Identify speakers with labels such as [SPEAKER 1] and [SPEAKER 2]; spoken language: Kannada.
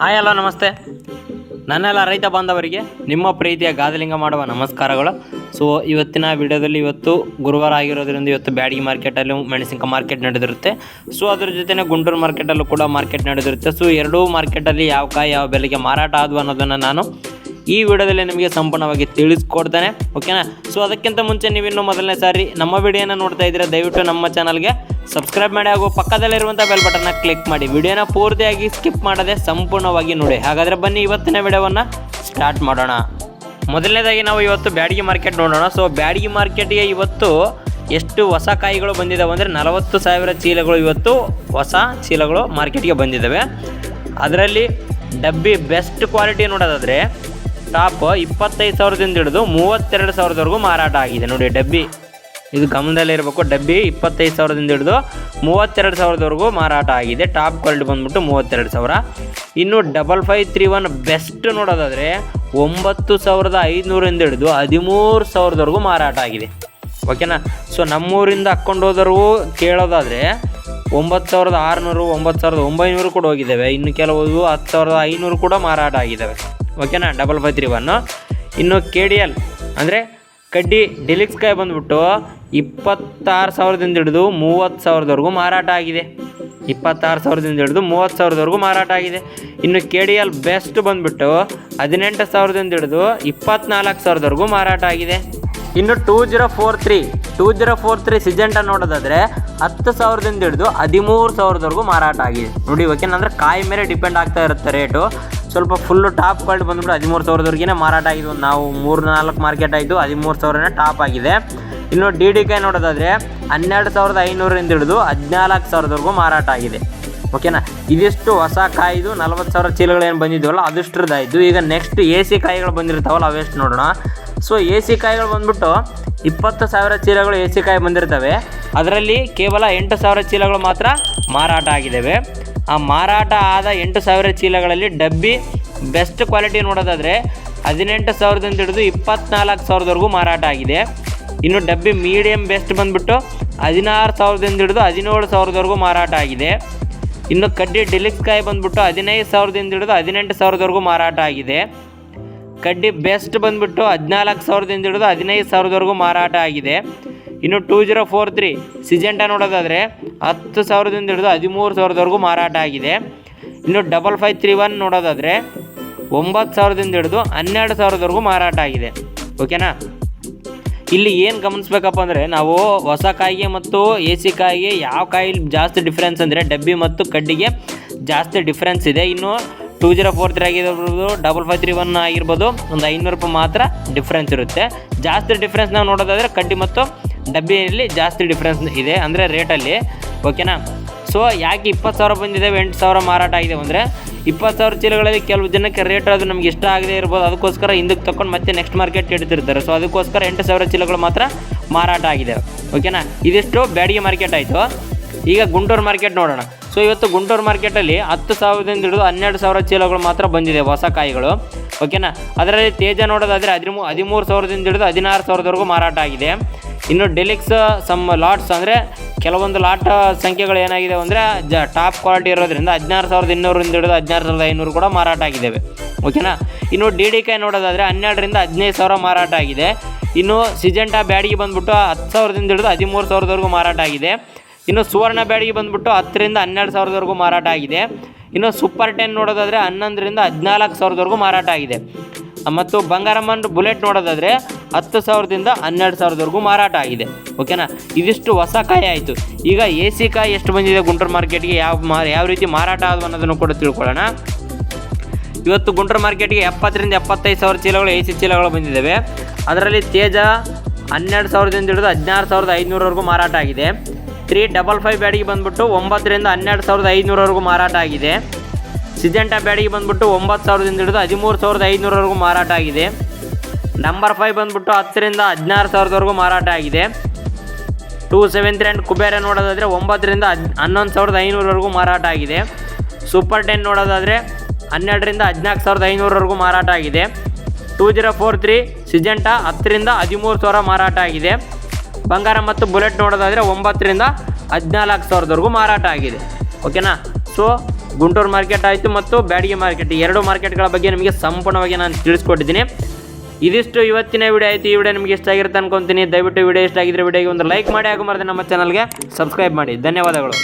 [SPEAKER 1] ಹಾಯ್, ಹಲೋ, ನಮಸ್ತೆ. ನನ್ನೆಲ್ಲ ರೈತ ಬಾಂಧವರಿಗೆ ನಿಮ್ಮ ಪ್ರೀತಿಯ ಗಾದಲಿಂಗ ಮಾಡುವ ನಮಸ್ಕಾರಗಳು. ಸೊ ಇವತ್ತಿನ ವಿಡಿಯೋದಲ್ಲಿ ಇವತ್ತು ಗುರುವಾರ ಆಗಿರೋದ್ರಿಂದ ಇವತ್ತು ಬ್ಯಾಡಗಿ ಮಾರ್ಕೆಟಲ್ಲೂ ಮೆಣಸಿನಕಾಯಿ ಮಾರ್ಕೆಟ್ ನಡೆದಿರುತ್ತೆ. ಸೊ ಅದ್ರ ಜೊತೆನೇ ಗುಂಟೂರು ಮಾರ್ಕೆಟಲ್ಲೂ ಕೂಡ ಮಾರ್ಕೆಟ್ ನಡೆದಿರುತ್ತೆ. ಸೊ ಎರಡೂ ಮಾರ್ಕೆಟಲ್ಲಿ ಯಾವ ಕಾಯಿ ಯಾವ ಬೆಲೆಗೆ ಮಾರಾಟ ಆದವು ಅನ್ನೋದನ್ನು ನಾನು ಈ ವಿಡಿಯೋದಲ್ಲಿ ನಿಮಗೆ ಸಂಪೂರ್ಣವಾಗಿ ತಿಳಿಸ್ಕೊಡ್ತಾನೆ ಓಕೆನಾ ಸೊ ಅದಕ್ಕಿಂತ ಮುಂಚೆ ನೀವಿನ್ನು ಮೊದಲನೇ ಸಾರಿ ನಮ್ಮ ವಿಡಿಯೋನ ನೋಡ್ತಾ ಇದ್ದೀರಾ, ದಯವಿಟ್ಟು ನಮ್ಮ ಚಾನಲ್ಗೆ ಸಬ್ಸ್ಕ್ರೈಬ್ ಮಾಡಿ ಹಾಗೂ ಪಕ್ಕದಲ್ಲಿರುವಂಥ ಬೆಲ್ ಬಟನ್ನ ಕ್ಲಿಕ್ ಮಾಡಿ. ವಿಡಿಯೋನ ಪೂರ್ತಿಯಾಗಿ ಸ್ಕಿಪ್ ಮಾಡದೆ ಸಂಪೂರ್ಣವಾಗಿ ನೋಡಿ. ಹಾಗಾದರೆ ಬನ್ನಿ ಇವತ್ತಿನ ವಿಡಿಯೋವನ್ನು ಸ್ಟಾರ್ಟ್ ಮಾಡೋಣ. ಮೊದಲನೇದಾಗಿ ನಾವು ಇವತ್ತು ಬ್ಯಾಡಗಿ ಮಾರ್ಕೆಟ್ ನೋಡೋಣ. ಸೊ ಬ್ಯಾಡಗಿ ಮಾರ್ಕೆಟ್ಗೆ ಇವತ್ತು ಎಷ್ಟು ಹೊಸ ಕಾಯಿಗಳು ಬಂದಿದ್ದಾವೆ ಅಂದರೆ ನಲವತ್ತು ಸಾವಿರ ಚೀಲಗಳು ಇವತ್ತು ಹೊಸ ಚೀಲಗಳು ಮಾರ್ಕೆಟ್ಗೆ ಬಂದಿದ್ದಾವೆ ಅದರಲ್ಲಿ ಡಬ್ಬಿ ಬೆಸ್ಟ್ ಕ್ವಾಲಿಟಿ ನೋಡೋದಾದರೆ ಟಾಪ್ ಇಪ್ಪತ್ತೈದು ಸಾವಿರದಿಂದ ಹಿಡಿದು ಮೂವತ್ತೆರಡು ಸಾವಿರದವರೆಗೂ ಮಾರಾಟ ಆಗಿದೆ. ನೋಡಿ, ಡಬ್ಬಿ. ಇದು ಗಮನದಲ್ಲಿರಬೇಕು ಡಬ್ಬಿ ಇಪ್ಪತ್ತೈದು ಸಾವಿರದಿಂದ ಹಿಡಿದು ಮೂವತ್ತೆರಡು ಸಾವಿರದವರೆಗೂ ಮಾರಾಟ ಆಗಿದೆ. ಟಾಪ್ ಕ್ವಾಲಿಟಿ ಬಂದ್ಬಿಟ್ಟು ಮೂವತ್ತೆರಡು ಸಾವಿರ. ಇನ್ನು double five three one best ನೋಡೋದಾದರೆ ಒಂಬತ್ತು ಸಾವಿರದ ಐದುನೂರಿಂದ ಹಿಡಿದು ಹದಿಮೂರು ಸಾವಿರದವರೆಗೂ ಮಾರಾಟ ಆಗಿದೆ. ಓಕೆನಾ? ಸೊ, ನಮ್ಮೂರಿಂದ ಹಾಕ್ಕೊಂಡು ಹೋದವ್ರಿಗೂ ಕೇಳೋದಾದರೆ ಒಂಬತ್ತು ಸಾವಿರದ ಆರುನೂರು, ಒಂಬತ್ತು ಸಾವಿರದ ಒಂಬೈನೂರು ಕೂಡ ಹೋಗಿದ್ದಾವೆ. ಇನ್ನು ಕೆಲವು ಹತ್ತು ಸಾವಿರದ ಐನೂರು ಕೂಡ ಮಾರಾಟ ಆಗಿದ್ದಾವೆ. ಓಕೆನಾ ಡಬಲ್ ಫೈವ್ ತ್ರೀ ಒನ್ನು ಇನ್ನು ಕೆ ಡಿ ಎಲ್ ಅಂದರೆ ಕಡ್ಡಿ ಡಿಲಿಕ್ಸ್ ಕಾಯಿ ಬಂದ್ಬಿಟ್ಟು ಇಪ್ಪತ್ತಾರು ಸಾವಿರದಿಂದ ಹಿಡಿದು ಮೂವತ್ತು ಸಾವಿರದವರೆಗೂ ಮಾರಾಟ ಆಗಿದೆ. ಇಪ್ಪತ್ತಾರು ಸಾವಿರದಿಂದ ಹಿಡಿದು ಮೂವತ್ತು ಸಾವಿರದವರೆಗೂ ಮಾರಾಟ ಆಗಿದೆ. ಇನ್ನು ಕೆ ಡಿ ಎಲ್ ಬೆಸ್ಟ್ ಬಂದ್ಬಿಟ್ಟು ಹದಿನೆಂಟು ಸಾವಿರದಿಂದ ಹಿಡಿದು ಇಪ್ಪತ್ನಾಲ್ಕು ಸಾವಿರದವರೆಗೂ ಮಾರಾಟ ಆಗಿದೆ. ಇನ್ನು two zero four three two zero four three Syngenta ನೋಡೋದಾದರೆ ಹತ್ತು ಸಾವಿರದಿಂದ ಹಿಡಿದು ಹದಿಮೂರು ಸಾವಿರದವರೆಗೂ ಮಾರಾಟ ಆಗಿದೆ. ನೋಡಿ ಓಕೆನಂದ್ರೆ ಕಾಯಿ ಮೇಲೆ ಡಿಪೆಂಡ್ ಆಗ್ತಾ ಇರುತ್ತೆ ರೇಟು ಸ್ವಲ್ಪ ಫುಲ್ಲು ಟಾಪ್ ಕ್ವಾಲಿಟಿ ಬಂದ್ಬಿಟ್ಟು ಹದಿಮೂರು ಸಾವಿರದವರೆಗೆ ಮಾರಾಟ ಆಗಿದ್ದು ನಾವು ಮೂರು ನಾಲ್ಕು ಮಾರ್ಕೆಟ್ ಆಯಿತು, ಹದಿಮೂರು ಸಾವಿರನೇ ಟಾಪ್ ಆಗಿದೆ. ಇನ್ನು ಡಿ ಡಿ ಕಾಯಿ ನೋಡೋದಾದರೆ ಹನ್ನೆರಡು ಸಾವಿರದ ಐನೂರರಿಂದ ಹಿಡಿದು ಹದಿನಾಲ್ಕು ಸಾವಿರದವರೆಗೂ ಮಾರಾಟ ಆಗಿದೆ. ಓಕೆನಾ ಇದಿಷ್ಟು ಹೊಸ ಕಾಯ್ದು ನಲ್ವತ್ತು ಸಾವಿರ ಚೀಲಗಳು ಏನು ಬಂದಿದ್ವಲ್ಲ ಅದಷ್ಟರದ್ದಾಯಿತು ಈಗ ನೆಕ್ಸ್ಟ್ ಎ ಸಿ ಕಾಯಿಗಳು ಬಂದಿರ್ತಾವಲ್ಲ, ಅವೆಷ್ಟು ನೋಡೋಣ. ಸೊ ಎ ಸಿ ಕಾಯಿಗಳು ಬಂದ್ಬಿಟ್ಟು ಇಪ್ಪತ್ತು ಸಾವಿರ ಚೀಲಗಳು ಎ ಸಿ ಕಾಯಿ ಬಂದಿರ್ತವೆ. ಅದರಲ್ಲಿ ಕೇವಲ ಎಂಟು ಸಾವಿರ ಚೀಲಗಳು ಮಾತ್ರ ಮಾರಾಟ ಆಗಿದ್ದಾವೆ. ಆ ಮಾರಾಟ ಆದ ಎಂಟು ಸಾವಿರ ಚೀಲಗಳಲ್ಲಿ ಡಬ್ಬಿ ಬೆಸ್ಟ್ ಕ್ವಾಲಿಟಿ ನೋಡೋದಾದರೆ ಹದಿನೆಂಟು ಸಾವಿರದಿಂದ ಹಿಡಿದು ಇಪ್ಪತ್ನಾಲ್ಕು ಸಾವಿರದವರೆಗೂ ಮಾರಾಟ ಆಗಿದೆ. ಇನ್ನು ಡಬ್ಬಿ ಮೀಡಿಯಮ್ ಬೆಸ್ಟ್ ಬಂದ್ಬಿಟ್ಟು ಹದಿನಾರು ಸಾವಿರದಿಂದ ಹಿಡಿದು ಹದಿನೇಳು ಸಾವಿರದವರೆಗೂ ಮಾರಾಟ ಆಗಿದೆ. ಇನ್ನು ಕಡ್ಡಿ ಡಿಲಿಕ್ಸ್ ಕಾಯಿ ಬಂದುಬಿಟ್ಟು ಹದಿನೈದು ಸಾವಿರದಿಂದ ಹಿಡಿದು ಹದಿನೆಂಟು ಸಾವಿರದವರೆಗೂ ಮಾರಾಟ ಆಗಿದೆ. ಕಡ್ಡಿ ಬೆಸ್ಟ್ ಬಂದುಬಿಟ್ಟು ಹದಿನಾಲ್ಕು ಸಾವಿರದಿಂದ ಹಿಡಿದು ಹದಿನೈದು ಸಾವಿರದವರೆಗೂ ಮಾರಾಟ ಆಗಿದೆ. ಇನ್ನು two zero four three Syngenta ನೋಡೋದಾದರೆ ಹತ್ತು ಸಾವಿರದಿಂದ ಹಿಡಿದು ಹದಿಮೂರು ಸಾವಿರದವರೆಗೂ ಮಾರಾಟ ಆಗಿದೆ. ಇನ್ನು ಡಬಲ್ ಫೈವ್ ತ್ರೀ ಒನ್ ನೋಡೋದಾದರೆ ಒಂಬತ್ತು ಸಾವಿರದಿಂದ ಹಿಡಿದು ಹನ್ನೆರಡು ಸಾವಿರದವರೆಗೂ ಮಾರಾಟ ಆಗಿದೆ. ಓಕೆನಾ ಇಲ್ಲಿ ಏನು ಗಮನಿಸ್ಬೇಕಪ್ಪ ಅಂದರೆ ನಾವು ಹೊಸ ಕಾಯಿಗೆ ಮತ್ತು ಎ ಸಿ ಕಾಯಿಗೆ ಯಾವ ಕಾಯಿ ಜಾಸ್ತಿ ಡಿಫ್ರೆನ್ಸ್ ಅಂದರೆ ಡಬ್ಬಿ ಮತ್ತು ಕಡ್ಡಿಗೆ ಜಾಸ್ತಿ ಡಿಫ್ರೆನ್ಸ್ ಇದೆ. ಇನ್ನು ಟೂ ಜೀರೋ ಫೋರ್ ತ್ರೀ ಆಗಿರ್ಬೋದು ಡಬಲ್ ಫೈವ್ ತ್ರೀ ಒನ್ ಆಗಿರ್ಬೋದು, ಒಂದು ಐನೂರು ರೂಪಾಯಿ ಮಾತ್ರ ಡಿಫ್ರೆನ್ಸ್ ಇರುತ್ತೆ. ಜಾಸ್ತಿ ಡಿಫ್ರೆನ್ಸ್ ನಾವು ನೋಡೋದಾದರೆ ಕಡ್ಡಿ ಮತ್ತು ಡಬ್ಬಿಯಲ್ಲಿ ಜಾಸ್ತಿ ಡಿಫ್ರೆನ್ಸ್ ಇದೆ. ಅಂದರೆ ರೇಟಲ್ಲಿ ಓಕೆನಾ ಸೊ ಯಾಕೆ ಇಪ್ಪತ್ತು ಸಾವಿರ ಬಂದಿದ್ದಾವೆ ಎಂಟು ಸಾವಿರ ಮಾರಾಟ ಆಗಿದೆ ಅಂದರೆ, ಇಪ್ಪತ್ತು ಸಾವಿರ ಚೀಲಗಳಲ್ಲಿ ಕೆಲವು ಜನಕ್ಕೆ ರೇಟ್ ಅದು ನಮ್ಗೆ ಇಷ್ಟ ಆಗದೆ ಇರ್ಬೋದು, ಅದಕ್ಕೋಸ್ಕರ ಹಿಂದಕ್ಕೆ ತಕೊಂಡು ಮತ್ತೆ ನೆಕ್ಸ್ಟ್ ಮಾರ್ಕೆಟ್ ಇಡ್ತಿರ್ತಾರೆ. ಸೊ ಅದಕ್ಕೋಸ್ಕರ ಎಂಟು ಸಾವಿರ ಚೀಲಗಳು ಮಾತ್ರ ಮಾರಾಟ ಆಗಿದೆ. ಓಕೆನಾ ಇದಿಷ್ಟು ಬ್ಯಾಡಿಗೆ ಮಾರ್ಕೆಟ್ ಆಯಿತು. ಈಗ ಗುಂಟೂರು ಮಾರ್ಕೆಟ್ ನೋಡೋಣ. ಸೊ ಇವತ್ತು ಗುಂಟೂರು ಮಾರ್ಕೆಟಲ್ಲಿ ಹತ್ತು ಸಾವಿರದಿಂದ ಹಿಡಿದು ಹನ್ನೆರಡು ಸಾವಿರ ಚೀಲಗಳು ಮಾತ್ರ ಬಂದಿದೆ ಹೊಸ ಕಾಯಿಗಳು. ಓಕೆನಾ ಅದರಲ್ಲಿ ತೇಜ ನೋಡೋದಾದರೆ ಹದಿಮೂ, ಹದಿಮೂರು ಸಾವಿರದಿಂದ ಹಿಡಿದು ಹದಿನಾರು ಸಾವಿರದವರೆಗೂ ಮಾರಾಟ ಆಗಿದೆ. ಇನ್ನು ಡೆಲಿಕ್ಸ್ ಸಮ್ ಲಾಟ್ಸ್ ಅಂದರೆ ಕೆಲವೊಂದು ಲಾಟ್ ಸಂಖ್ಯೆಗಳು ಏನಾಗಿದೆ ಅಂದರೆ, ಜ, ಟಾಪ್ ಕ್ವಾಲಿಟಿ ಇರೋದ್ರಿಂದ ಹದಿನಾರು ಸಾವಿರದ ಇನ್ನೂರಿಂದ ಹಿಡಿದು ಹದಿನಾರು ಸಾವಿರದ ಐನೂರು ಕೂಡ ಮಾರಾಟ ಆಗಿದ್ದಾವೆ. ಓಕೆನಾ? ಇನ್ನು ಡಿ ಡಿ ಕೈ ನೋಡೋದಾದರೆ ಹನ್ನೆರಡರಿಂದ ಹದಿನೈದು ಸಾವಿರ ಮಾರಾಟ ಆಗಿದೆ. ಇನ್ನು ಸಿಜೆಂಟಾ ಬ್ಯಾಡಿಗೆ ಬಂದ್ಬಿಟ್ಟು ಹತ್ತು ಸಾವಿರದಿಂದ ಹಿಡಿದು ಹದಿಮೂರು ಸಾವಿರದವರೆಗೂ ಮಾರಾಟ ಆಗಿದೆ. ಇನ್ನು ಸುವರ್ಣ ಬ್ಯಾಡಿಗೆ ಬಂದ್ಬಿಟ್ಟು ಹತ್ತರಿಂದ ಹನ್ನೆರಡು ಸಾವಿರದವರೆಗೂ ಮಾರಾಟ ಆಗಿದೆ. ಇನ್ನು ಸೂಪರ್ ಟೆನ್ ನೋಡೋದಾದರೆ ಹನ್ನೊಂದರಿಂದ ಹದಿನಾಲ್ಕು ಸಾವಿರದವರೆಗೂ ಮಾರಾಟ ಆಗಿದೆ. ಮತ್ತು ಬಂಗಾರಮ್ಮನ ಬುಲೆಟ್ ನೋಡೋದಾದರೆ ಹತ್ತು ಸಾವಿರದಿಂದ ಹನ್ನೆರಡು ಸಾವಿರದವರೆಗೂ ಮಾರಾಟ ಆಗಿದೆ. ಓಕೆನಾ ಇದಿಷ್ಟು ಹೊಸ ಕಾಯಿ ಆಯಿತು. ಈಗ ಎ ಸಿ ಕಾಯಿ ಎಷ್ಟು ಬಂದಿದೆ ಗುಂಟರ್ ಮಾರ್ಕೆಟ್ಗೆ ಯಾವ ಮಾ ಯಾವ ರೀತಿ ಮಾರಾಟ ಆದವು ಅನ್ನೋದನ್ನು ಕೂಡ ತಿಳ್ಕೊಳ್ಳೋಣ. ಇವತ್ತು ಗುಂಟೂರು ಮಾರ್ಕೆಟ್ಗೆ ಎಪ್ಪತ್ತರಿಂದ ಎಪ್ಪತ್ತೈದು ಸಾವಿರ ಚೀಲಗಳು ಎ ಸಿ ಚೀಲಗಳು ಬಂದಿದ್ದಾವೆ. ಅದರಲ್ಲಿ ತೇಜ ಹನ್ನೆರಡು ಸಾವಿರದಿಂದ ಹಿಡಿದು ಹದಿನಾರು ಸಾವಿರದ ಐದುನೂರವರೆಗೂ ಮಾರಾಟ ಆಗಿದೆ. ತ್ರೀ ಡಬಲ್ ಫೈವ್ ಬ್ಯಾಡಿಗೆ ಬಂದ್ಬಿಟ್ಟು ಒಂಬತ್ತರಿಂದ ಹನ್ನೆರಡು ಸಾವಿರದ ಐದುನೂರವರೆಗೂ ಮಾರಾಟ ಆಗಿದೆ. ಸಿಜೆಂಟಾ ಬ್ಯಾಡಿಗೆ ಬಂದ್ಬಿಟ್ಟು ಒಂಬತ್ತು ಸಾವಿರದಿಂದ ಹಿಡಿದು ಹದಿಮೂರು ಸಾವಿರದ ಐದುನೂರವರೆಗೂ ಮಾರಾಟ ಆಗಿದೆ. ನಂಬರ್ ಫೈವ್ ಬಂದ್ಬಿಟ್ಟು ಹತ್ತರಿಂದ ಹದಿನಾರು ಸಾವಿರದವರೆಗೂ ಮಾರಾಟ ಆಗಿದೆ. Two seven three and Kubera ನೋಡೋದಾದರೆ ಒಂಬತ್ತರಿಂದ ಹದ್, ಹನ್ನೊಂದು ಸಾವಿರದ ಐನೂರವರೆಗೂ ಮಾರಾಟ ಆಗಿದೆ. ಸೂಪರ್ ಟೆನ್ ನೋಡೋದಾದರೆ ಹನ್ನೆರಡರಿಂದ ಹದಿನಾಲ್ಕು ಸಾವಿರದ ಐನೂರವರೆಗೂ ಮಾರಾಟ ಆಗಿದೆ. Two zero four three Syngenta ಹತ್ತರಿಂದ ಹದಿಮೂರು ಸಾವಿರ ಮಾರಾಟ ಆಗಿದೆ. ಬಂಗಾರ ಮತ್ತು ಬುಲೆಟ್ ನೋಡೋದಾದರೆ ಒಂಬತ್ತರಿಂದ ಹದಿನಾಲ್ಕು ಸಾವಿರದವರೆಗೂ ಮಾರಾಟ ಆಗಿದೆ. ಓಕೆನಾ? ಸೊ ಗುಂಟೂರು ಮಾರ್ಕೆಟ್ ಆಯಿತು ಮತ್ತು ಬ್ಯಾಡಿಗೆ ಮಾರ್ಕೆಟ್. ಎರಡು ಮಾರ್ಕೆಟ್ಗಳ ಬಗ್ಗೆ ನಿಮಗೆ ಸಂಪೂರ್ಣವಾಗಿ ನಾನು ತಿಳಿಸ್ಕೊಟ್ಟಿದ್ದೀನಿ. ಇದಿಷ್ಟು ಇವತ್ತಿನ ವಿಡಿಯೋ ಆಯಿತು. ಈ ವಿಡಿಯೋ ನಿಮಗೆ ಇಷ್ಟ ಆಗಿರುತ್ತೆ ಅನ್ಕೊಂತೀನಿ. ದಯವಿಟ್ಟು ವಿಡಿಯೋ ಇಷ್ಟ ಆಗಿದ್ರೆ ವಿಡಿಯೋಗೆ ಒಂದು ಲೈಕ್ ಮಾಡಿ ಹಾಗೂ ಮರದೆ ನಮ್ಮ ಚಾನಲ್ಗೆ ಸಬ್ಸ್ಕ್ರೈಬ್ ಮಾಡಿ. ಧನ್ಯವಾದಗಳು.